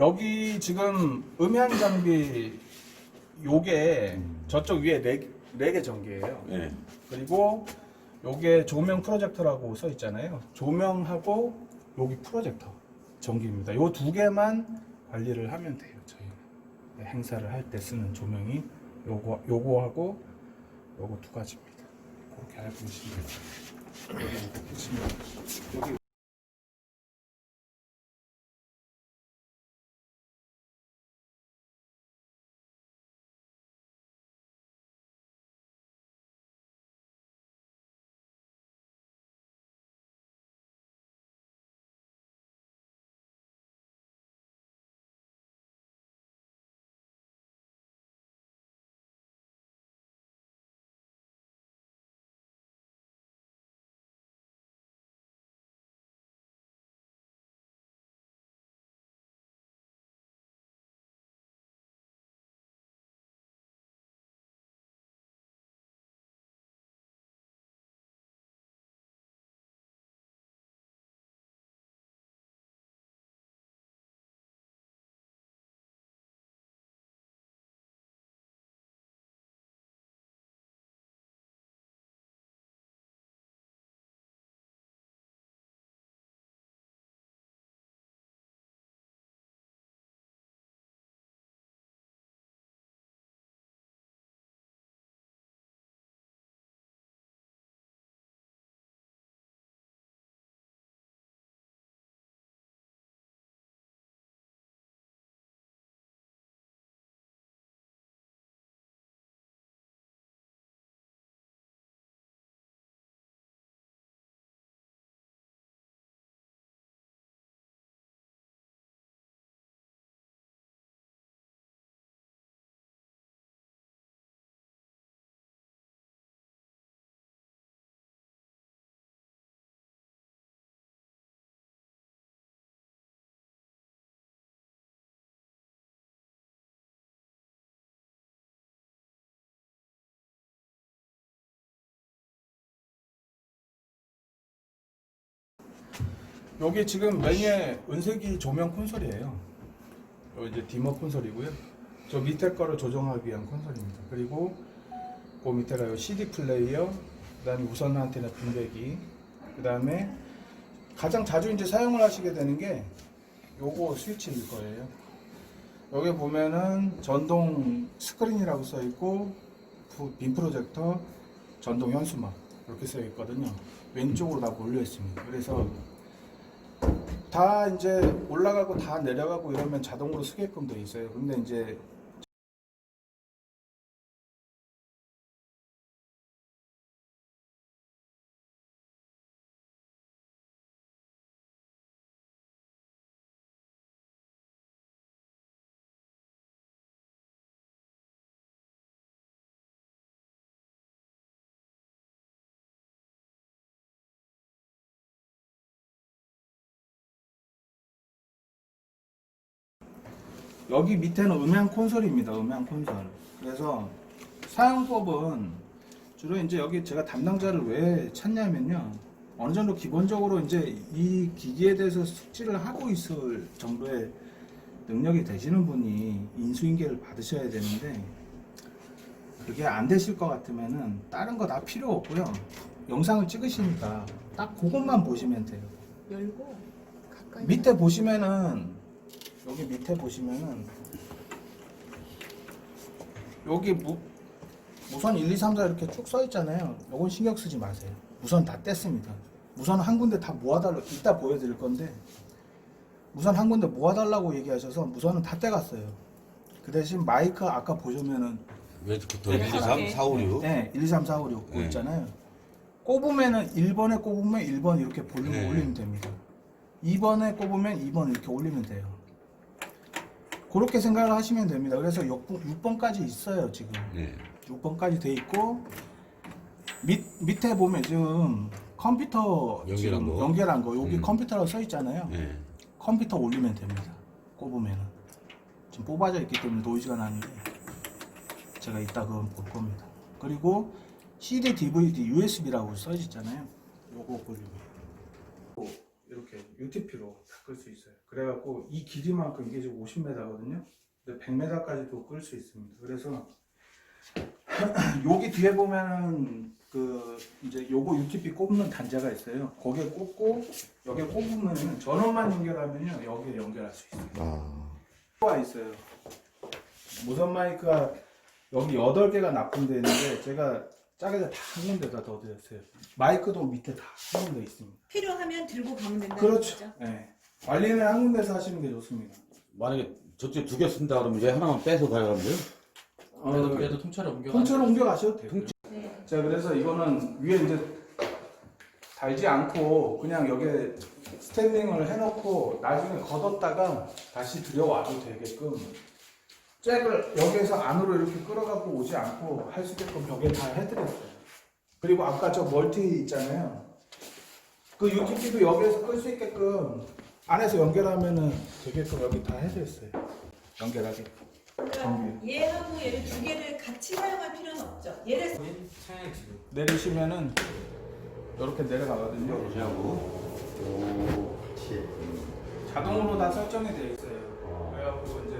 여기 지금 음향 장비 요게 저쪽 위에 네, 네개 전기예요. 네. 그리고 요게 조명 프로젝터라고 써 있잖아요. 조명하고 여기 프로젝터 전기입니다. 요 두 개만 관리를 하면 돼요. 저희는 네, 행사를 할 때 쓰는 조명이 요거 요거하고 요거 두 가지입니다. 그렇게 알고 계시면. 여 여기 지금 메인에 은색이 조명 콘솔이에요. 요 이제 디머 콘솔이고요. 저 밑에 거를 조정하기 위한 콘솔입니다. 그리고 그 밑에가 요 CD 플레이어, 그다음에 무선 안테나 분배기, 그다음에 가장 자주 이제 사용을 하시게 되는 게 요거 스위치일 거예요. 여기 보면은 전동 스크린이라고 써 있고 부- 빔 프로젝터, 전동 현수막 이렇게 써 있거든요. 왼쪽으로 다 몰려 있습니다. 그래서 다 이제 올라가고 다 내려가고 이러면 자동으로 쓰게끔 돼 있어요. 근데 이제 여기 밑에는 음향 콘솔입니다. 음향 콘솔. 그래서 사용법은 주로 이제 여기 제가 담당자를 왜 찾냐면요. 어느 정도 기본적으로 이제 이 기기에 대해서 숙지를 하고 있을 정도의 능력이 되시는 분이 인수인계를 받으셔야 되는데 그게 안 되실 것 같으면은 다른 거 다 필요 없고요. 영상을 찍으시니까 딱 그것만 보시면 돼요. 열고 가까이 밑에 보시면은 여기 밑에 보시면은 여기 무, 무선 1, 2, 3, 4 이렇게 쭉 써 있잖아요. 요건 신경 쓰지 마세요. 무선 다 뗐습니다. 무선 한 군데 다 모아달라 이따 보여드릴 건데 무선 한 군데 모아달라고 얘기하셔서 무선은 다 떼갔어요. 그 대신 마이크 아까 보시면은 왼쪽부터 네, 1, 2, 3, 4, 5, 6. 네, 1, 2, 3, 4, 5, 6 네. 있잖아요. 꼽으면은 1번에 꼽으면 1번 이렇게 볼륨 네. 올리면 됩니다. 2번에 꼽으면 2번 이렇게 올리면 돼요. 그렇게 생각을 하시면 됩니다. 그래서 6 번, 까지 있어요, 지금. 네. 6번까지 돼 있고 밑, 밑에 보면 지금 컴퓨터 연결한 지금 거. 연결한 거 여기 음. 컴퓨터라고 써 있잖아요. 네. 컴퓨터 올리면 됩니다. 꼽으면은 지금 뽑아져 있기 때문에 노이즈가 나는데 제가 이따 그건 볼 겁니다. 그리고 CD, DVD, USB라고 써 있잖아요. 요거 올리면 이렇게 UTP로 다끌수 있어요. 그래갖고 이 길이만큼 이게 지금 50m거든요. 근데 100m까지도 끌 수 있습니다. 그래서 여기 뒤에 보면은 그 이제 요거 UTP 꼽는 단자가 있어요. 거기에 꽂고 여기에 꼽으면은 전원만 연결하면요 여기에 연결할 수 있어요. 아. 와 있어요. 무선 마이크가 여기 8개가 납품되어 있는데 제가 짜게다 다한 군데다 넣어드렸어요. 마이크도 밑에 다 한 군데 있습니다. 필요하면 들고 가면 된다는 그렇죠. 거죠? 네. 관리는 한 군데서 하시는 게 좋습니다. 만약에 저쪽 두개 쓴다 그러면 얘 하나만 빼서 가야 하는데요? 그래도 그래도 통째로 옮겨. 통째로 옮겨 가셔도 돼요. 네. 자 그래서 이거는 위에 이제 달지 않고 그냥 여기에 스탠딩을 해놓고 나중에 걷었다가 다시 들여와도 되게끔 잭을 여기에서 안으로 이렇게 끌어갖고 오지 않고 할 수 있게끔 벽에 다 해드렸어요. 그리고 아까 저 멀티 있잖아요. 그 UTP도 여기에서 끌 수 있게끔 안에서 연결하면은 되게끔 여기 다 해드렸어요. 연결하게. 그러니까 얘하고 얘를 두 개를 같이 사용할 필요는 없죠. 얘를 차량 지금. 내리시면은 이렇게 내려가거든요. 오. 자동으로 다 설정이 되어 있어요. 그래갖고 이제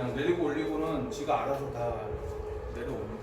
그냥 내리고 올리고는 지가 알아서 다 내려오는